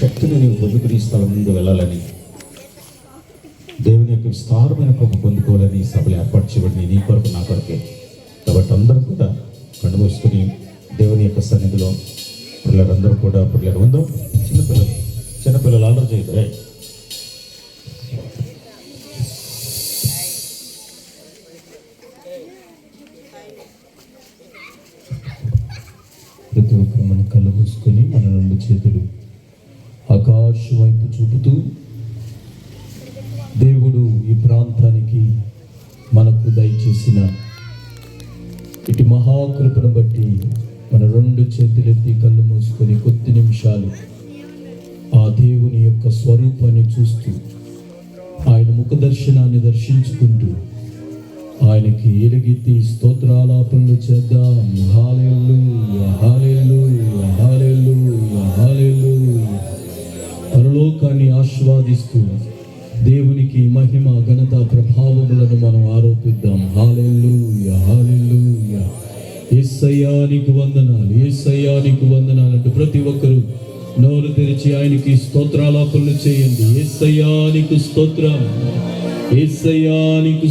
శక్తిని నీవు పొందుకుని స్థలం ముందు వెళ్ళాలని. దేవుని యొక్క విస్తారమైన కృప పొందుకోవాలని సభలు ఏర్పాటు చేయబడి నీ కొరకు నా కొరకే. కాబట్టి అందరూ కూడా కళ్ళు దేవుని యొక్క సన్నిధిలో పిల్లలందరూ కూడా పిల్లలు ఉందో. చిన్నపిల్లలు చిన్నపిల్లలు ఆర్డర్ చేయదు రే ప్రతి ఒక్కరు మన కళ్ళు మూసుకొని మన రెండు చేతులు చూపుతూ దేవుడు ఈ ప్రాంతానికి మనకు దయచేసిన ఇటు మహాకృపను బట్టి మన రెండు చేతులెత్తి కళ్ళు మూసుకొని కొద్ది నిమిషాలు ఆ దేవుని యొక్క స్వరూపాన్ని చూస్తూ ఆయన ముఖ దర్శనాన్ని దర్శించుకుంటూ ఆయనకి ఎలుగెత్తి స్తోత్రాలాపనలు చేద్దాం. హాలేళ్ళు హాలేళ్ళు హాలేళ్ళు హాలేళ్ళు పరలోకాన్ని ఆస్వాదిస్తూ దేవునికి మహిమ ఘనత ప్రభావములను మనం ఆరోపిద్దాం. హాలెలూయా హాలెల్లు యేసయ్యా వందనాలు యేసయ్యా వందనాలు అంటూ ప్రతి ఒక్కరూ నోరు తెరిచి ఆయనకి స్తోత్రాలాపనలు చేయండి. యేసయ్యా స్తోత్రం ఏసయ్యా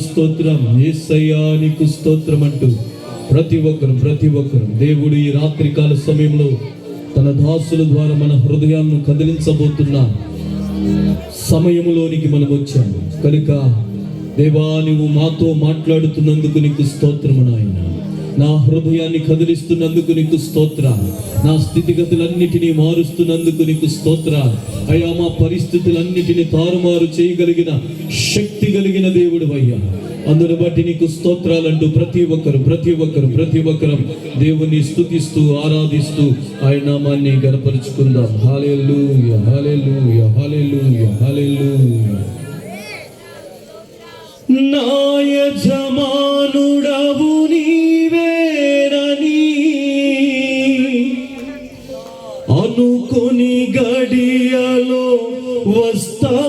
స్తోత్రం ఏసయ్యా స్తోత్రం అంటూ ప్రతి ఒక్కరు ప్రతి ఒక్కరు దేవుడు ఈ రాత్రికాల సమయంలో తన దాసుల ద్వారా మన హృదయాలను కదిలించబోతున్న సమయంలోనికి మనం వచ్చాము. కనుక దేవా నువ్వు మాతో మాట్లాడుతున్నందుకు నీకు స్తోత్రము నాయన. నా హృదయాన్ని కదిలిస్తున్నందుకు నీకు స్తోత్ర. నా స్థితిగతులన్నిటినీ మారుస్తున్నందుకు నీకు స్తోత్ర. అయ్యా మా పరిస్థితులన్నిటినీ తారుమారు చేయగలిగిన శక్తి కలిగిన దేవుడు అయ్యా. అందును బట్టి నీకు స్తోత్రాలంటూ ప్రతి ఒక్కరు ప్రతి ఒక్కరు ప్రతి ఒక్కరు దేవుని స్థుతిస్తూ ఆరాధిస్తూ ఆయన నామాన్ని గనపరుచుకుందాం హాలేలు హాలేలు హాలేలు హాలేలు నాయజమానుడవు నీవేరని అనుకొని గడియలో వస్తావని.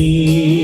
see.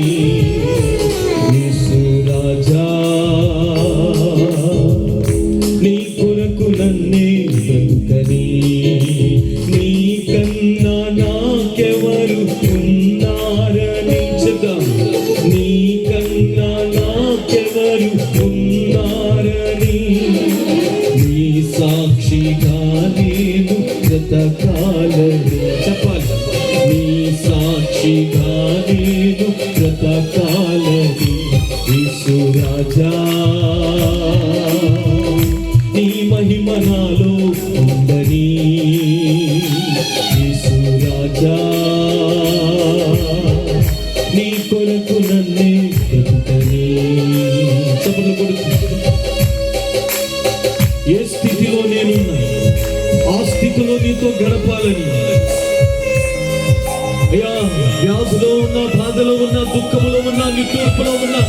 good blowing up.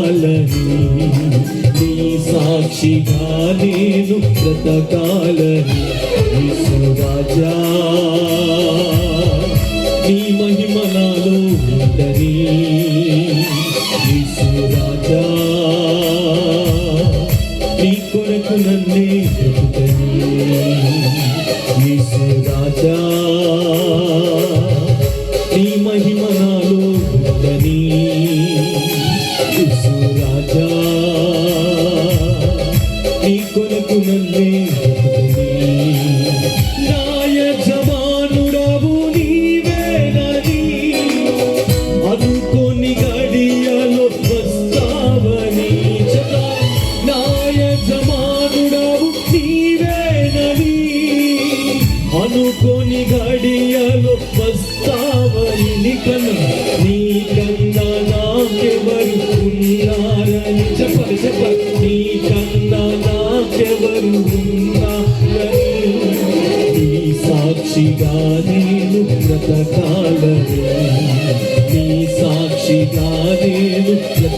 బ్రతకాలని నీ సాక్షిగా నేను బ్రతకాలని విశ్వరాజా నీ మహిమ నాలో ఉందని.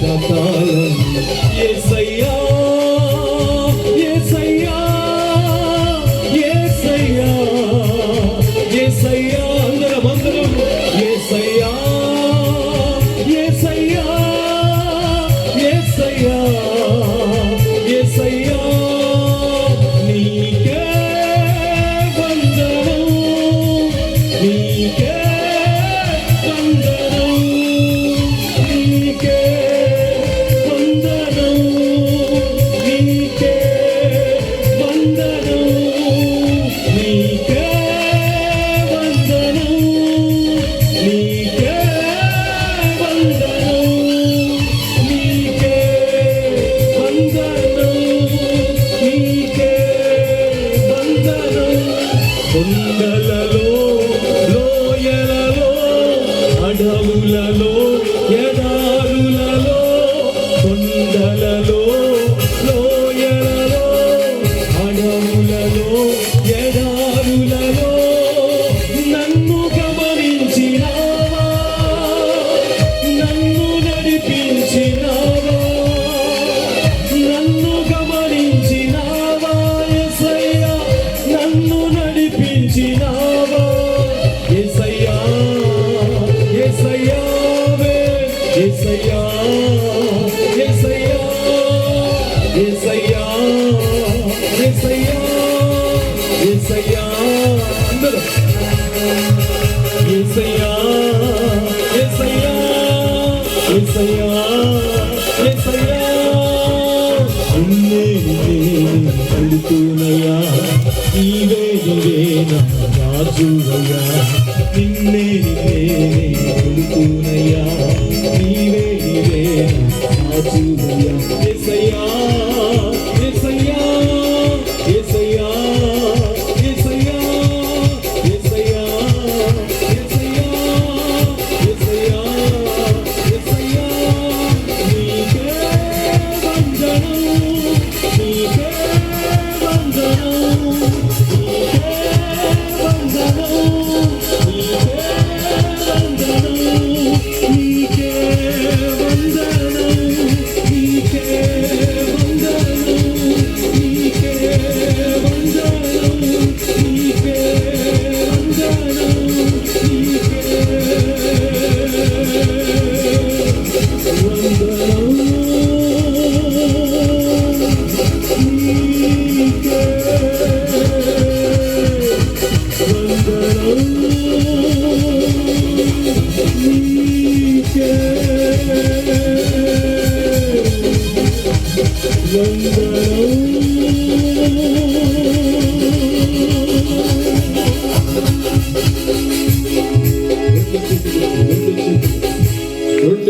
the వెళుతున్నయ్యా నీవే నివేదన నిన్నే నివేదే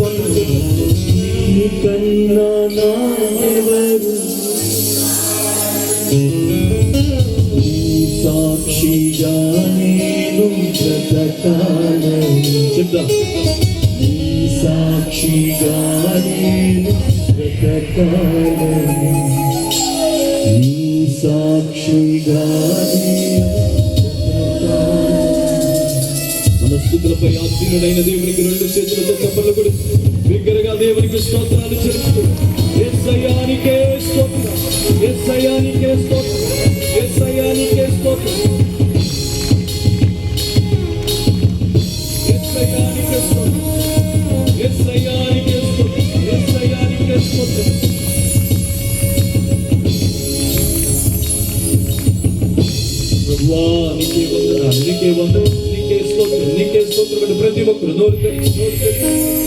ఉన్నారని ఉన్న పనులు సాక్షిగా నేను బ్రతకాలని చెప్తా సాక్షిగా నేను బ్రతకాలని సాక్షిగా నేను స్థుతులపై ఆసీనుడైన దేవునికి రెండు చేతులతో చెప్పలు కూడా బిగ్గరగా దేవునికి స్తోత్రాలు చెల్లిస్తూ ఎస్ఐయానికే స్తోత్రం. ఎస్ఐయానికే స్తోత్రం. ఎస్ఐయానికే స్తోత్రం. ఎస్ఐయానికే స్తోత్రం. ఎస్ఐయానికే స్తోత్రం. ఎస్ఐయానికే స్తోత్రం. ప్రభువా నీకే వందనాలు నీకే వందనాలు. నీకే స్తోత్రం నీకే స్తోత్రం అంటే ప్రతి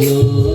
నా